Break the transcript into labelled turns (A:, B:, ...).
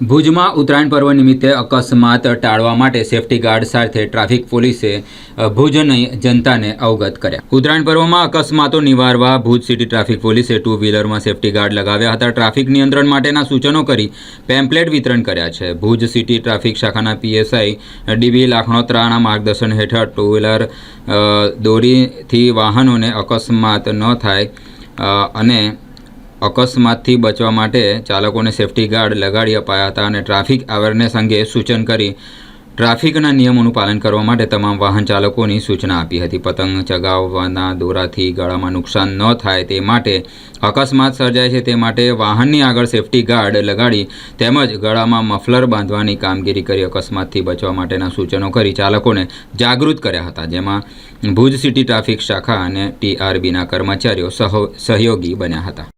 A: ભુજમાં ઉત્તરાયણ પર્વ નિમિત્તે અકસ્માત ટાળવા માટે સેફટી ગાર્ડ સાથે ટ્રાફિક પોલીસે ભુજ ભુજની જનતાને અવગત કર્યા. ઉત્તરાયણ પર્વમાં અકસ્માતો નિવારવા ભુજ સિટી ટ્રાફિક પોલીસે ટુ વ્હીલરમાં સેફટી ગાર્ડ લગાવ્યા હતા. ટ્રાફિક નિયંત્રણ માટેના સૂચનો કરી પેમ્પલેટ વિતરણ કર્યા છે. ભુજ સિટી ટ્રાફિક શાખાના પીએસઆઈ ડીબી લાખણોત્રાના માર્ગદર્શન હેઠળ ટુ વ્હીલર દોરીથી વાહનોને અકસ્માત ન થાય અને અકસ્માતથી બચવા માટે ચાલકોને સેફટી ગાર્ડ લગાડી અપાયા હતા અને ટ્રાફિક અવેરનેસ અંગે સૂચન કરી ટ્રાફિકના નિયમોનું પાલન કરવા માટે તમામ વાહન ચાલકોની સૂચના આપી હતી. પતંગ ચગાવવાના દોરાથી ગળામાં નુકસાન ન થાય તે માટે અકસ્માત સર્જાય છે તે માટે વાહનની આગળ સેફટી ગાર્ડ લગાડી તેમજ ગળામાં મફલર બાંધવાની કામગીરી કરી અકસ્માતથી બચવા માટેના સૂચનો કરી ચાલકોને જાગૃત કર્યા હતા. જેમાં ભુજ સિટી ટ્રાફિક શાખા અને ટીઆરબીના કર્મચારીઓ સહો, સહયોગી બન્યા હતા.